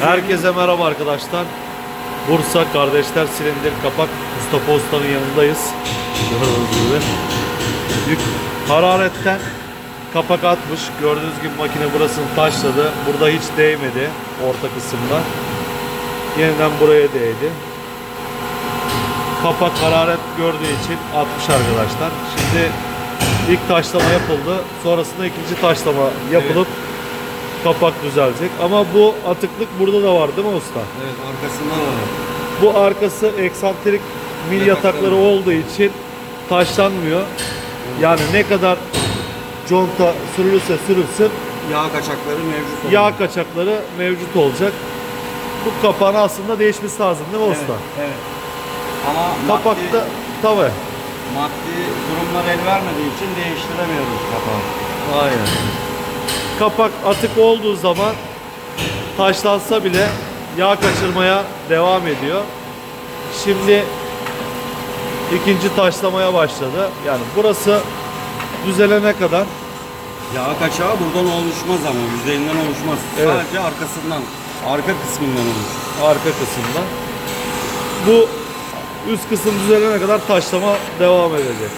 Herkese merhaba arkadaşlar. Bursa Kardeşler Silindir Kapak Mustafa Usta'nın yanındayız. Gördüğünüz gibi. Yük hararetten kapak atmış. Gördüğünüz gibi makine burasını taşladı. Burada hiç değmedi orta kısımda. Yeniden buraya değdi. Kapak hararet gördüğü için atmış arkadaşlar. Şimdi ilk taşlama yapıldı. Sonrasında ikinci taşlama yapılıp kapak düzelecek. Ama bu atıklık burada da var değil mi usta? Evet arkasından var. Bu arkası eksantrik mil yatakları olduğu için taşlanmıyor. Yani ne kadar conta sürülürse sürülsün Yağ kaçakları mevcut. olan. yağ kaçakları mevcut olacak. Bu kapağın aslında değişmesi lazım değil mi Evet, usta? evet. Ama Kapakta tabii. maddi durumlar el vermediği için değiştiremiyoruz kapağı. Aynen. Kapak atık olduğu zaman taşlansa bile yağ kaçırmaya devam ediyor. Şimdi ikinci taşlamaya başladı. Yani burası düzelene kadar Yağ kaçağı buradan oluşmaz ama yüzeyinden oluşmaz. Evet. Sadece arkasından, arka kısmından oluşur. arka kısımda. Bu üst kısım düzelene kadar taşlama devam edecek.